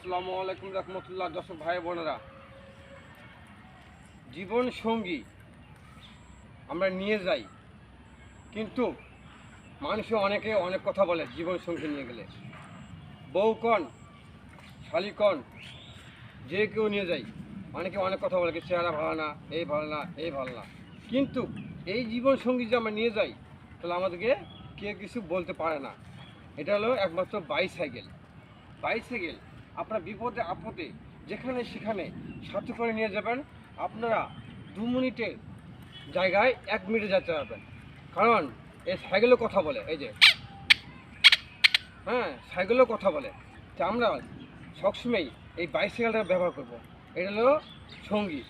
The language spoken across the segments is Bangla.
আসসালামু আলাইকুম রহমতুল্লাহ দর্শক ভাই বোনেরা। জীবন সঙ্গী আমরা নিয়ে যাই, কিন্তু মানুষে অনেকে অনেক কথা বলে জীবন সঙ্গী নিয়ে গেলে। বউ কন, শালি কন, যে কেউ নিয়ে যাই, অনেকে অনেক কথা বলে চেহারা ভালো না, এই ভালো না, এই ভালো না। কিন্তু এই জীবন সঙ্গী যে আমরা নিয়ে যাই, তাহলে আমাদেরকে কে কিছু বলতে পারে না। এটা হলো একমাত্র বাইসাইকেল। বাইসাইকেল আপনার বিপদে, আপদে, যেখানে সেখানে সাথে করে নিয়ে যাবেন। আপনারা দু মিনিটের জায়গায় এক মিনিটে যেতে পারবেন। কারণ এই সাইকেলও কথা বলে, এই যে। হ্যাঁ সাইকেলও কথা বলে। তা আমরা সবসময় এই বাইসাইকেলটা ব্যবহার করব। এটা হলো সঙ্গী।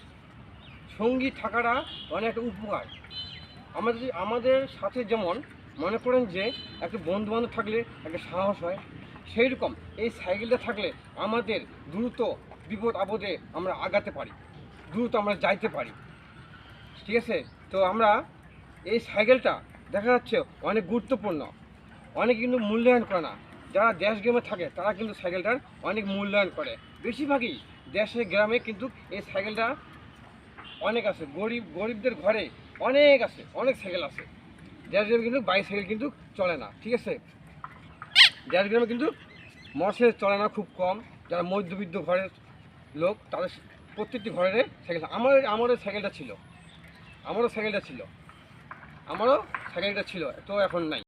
সঙ্গী থাকাটা অনেক উপকার। আমাদের আমাদের সাথে যেমন মনে করেন যে, একটা বন্ধু বান্ধব থাকলে একটা সাহস হয় সেই রকম এই সাইকেলটা থাকলে আমাদের দ্রুত বিপদ আপদে আমরা আগাতে পারি, দ্রুত আমরা যাইতে পারি। ঠিক আছে? তো আমরা এই সাইকেলটা দেখা যাচ্ছে অনেক গুরুত্বপূর্ণ, অনেক কিন্তু মূল্যায়ন করে না। যারা দেশ গ্রামে থাকে, তারা কিন্তু সাইকেলটার অনেক মূল্যায়ন করে। বেশিরভাগই দেশে গ্রামে কিন্তু এই সাইকেলটা অনেক আছে। গরিব, গরিবদের ঘরে অনেক আছে, অনেক সাইকেল আছে। দেশ গ্রামে কিন্তু বাইক সাইকেল কিন্তু চলে না। ঠিক আছে? দেশ গ্রামে কিন্তু মোটরসাইকেল চলে না খুব কম, যারা মধ্যবিত্ত ঘরের লোক, তাদের প্রত্যেকটি ঘরের সাইকেল, আমার, আমারও সাইকেলটা ছিল। আমারও সাইকেলটা ছিল। আমারও সাইকেলটা ছিল, তো এখন নাই।